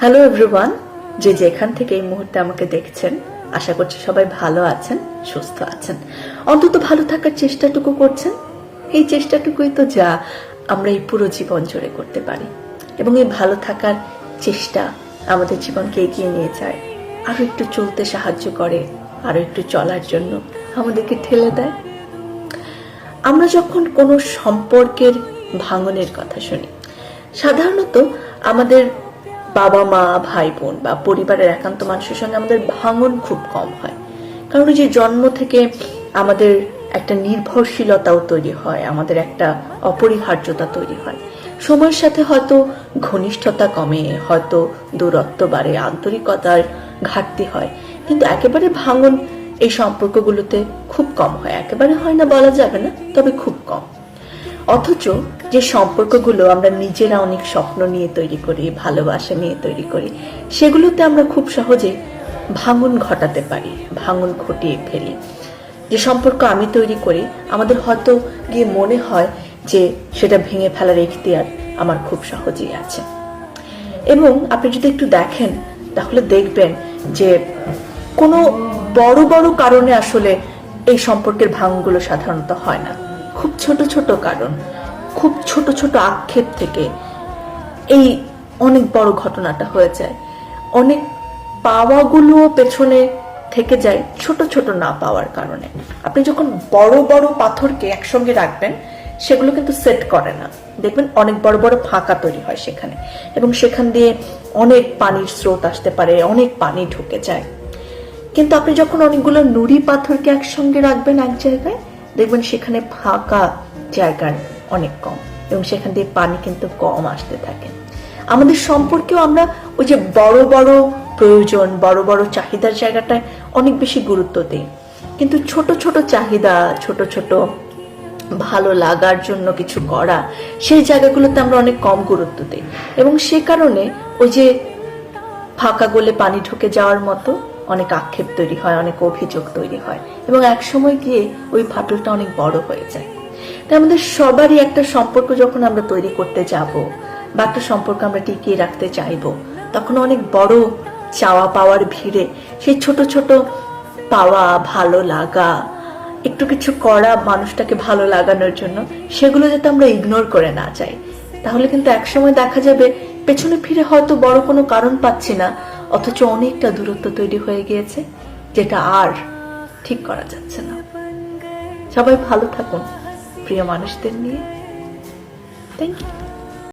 Hello everyone যে যেখান থেকে এই মুহূর্তে আমাকে দেখছেন, আশা করছি সবাই ভালো আছেন, সুস্থ আছেন। অন্তত ভালো থাকার চেষ্টাটুকু করছেন। এই চেষ্টাটুকুই তো যা আমরা এই পুরো জীবন জুড়ে করতে পারি। এবং এই ভালো থাকার চেষ্টা আমাদের জীবনকে এগিয়ে নিয়ে যায়। আরও একটু চলতে সাহায্য করে আরও একটু চলার জন্য আমাদেরকে ঠেলে দেয়। আমরা যখন কোনো সম্পর্কের ভাঙনের কথা শুনি, সাধারণত আমাদের বাবা, মা, ভাই, বোন বা পরিবারের একান্ত মানুষের সঙ্গে আমাদের ভাঙন খুব কম হয়। কারণ যে জন্ম থেকে আমাদের একটা নির্ভরশীলতাও তৈরি হয়, আমাদের একটা অপরিহার্যতা তৈরি হয়। সময়ের সাথে হয়তো ঘনিষ্ঠতা কমে, হয়তো দূরত্ব বাড়ে, আন্তরিকতার ঘাটতি হয়। কিন্তু একেবারে ভাঙন এই সম্পর্কগুলোতে খুব কম হয়। একেবারে হয় না বলা যাবে না, তবে খুব কম। অথচ যে সম্পর্কগুলো আমরা নিজেরা অনেক স্বপ্ন নিয়ে তৈরি করি, ভালোবাসা নিয়ে তৈরি করি, সেগুলোতে আমরা খুব সহজে ভাঙন ঘটাতে পারি, ভাঙন ঘটিয়ে ফেলি। যে সম্পর্ক আমি তৈরি করি, আমাদের হয়তো গিয়ে মনে হয় যে সেটা ভেঙে ফেলার এখতিয়ার আমার খুব সহজেই আছে। এবং আপনি যদি একটু দেখেন, তাহলে দেখবেন যে কোনো বড় বড় কারণে আসলে এই সম্পর্কের ভাঙগুলো সাধারণত হয় না। খুব ছোট ছোট কারণ, খুব ছোট ছোট আক্ষেপ থেকে এই অনেক বড় ঘটনাটা হয়ে যায়। অনেক পাওয়াগুলো পেছনে থেকে যায় ছোট ছোট না পাওয়ার কারণে। আপনি যখন বড় বড় পাথরকে একসঙ্গে রাখবেন, সেগুলো কিন্তু সেট করে না। দেখবেন অনেক বড় বড় ফাঁকা তৈরি হয় সেখানে এবং সেখান দিয়ে অনেক পানির স্রোত আসতে পারে, অনেক পানি ঢুকে যায়। কিন্তু আপনি যখন অনেকগুলো নুড়ি পাথরকে একসঙ্গে রাখবেন এক জায়গায় দেখবেন সেখানে ফাঁকা জায়গার অনেক কম এবং সেখান দিয়ে পানি কিন্তু কম আসতে থাকে। আমাদের সম্পর্কেও আমরা ওই যে বড় বড় প্রয়োজন, বড় বড় চাহিদার জায়গাটায় অনেক বেশি গুরুত্ব দিই। কিন্তু ছোট ছোট চাহিদা, ছোট ছোট ভালো লাগার জন্য কিছু করা, সেই জায়গাগুলোতে আমরা অনেক কম গুরুত্ব দিই। এবং সে কারণে ওই যে ফাঁকা গোলে পানি ঢুকে যাওয়ার মতো অনেক আক্ষেপ তৈরি হয়, অনেক অভিযোগ তৈরি হয় এবং এক সময় গিয়ে ওই ফাটলটা অনেক বড় হয়ে যায়। তাই আমাদের সবারই একটা সম্পর্ক যখন আমরা তৈরি করতে যাব বা একটা সম্পর্ক আমরা টিকিয়ে রাখতে চাইব, তখন অনেক বড় চাওয়া পাওয়ার ভিড়ে সেই ছোট ছোট পাওয়া, ভালো লাগা, একটু কিছু করা মানুষটাকে ভালো লাগানোর জন্য সেগুলো যাতে আমরা ইগনোর করে না যাই। তাহলে কিন্তু একসময় দেখা যাবে পেছনে ফিরে হয়তো বড় কোনো কারণ পাচ্ছি না অথচ অনেকটা দূরত্ব তৈরি হয়ে গিয়েছে, যেটা আর ঠিক করা যাচ্ছে না। সবাই ভালো থাকুন, প্রিয় মানুষদের নিয়ে। Thank you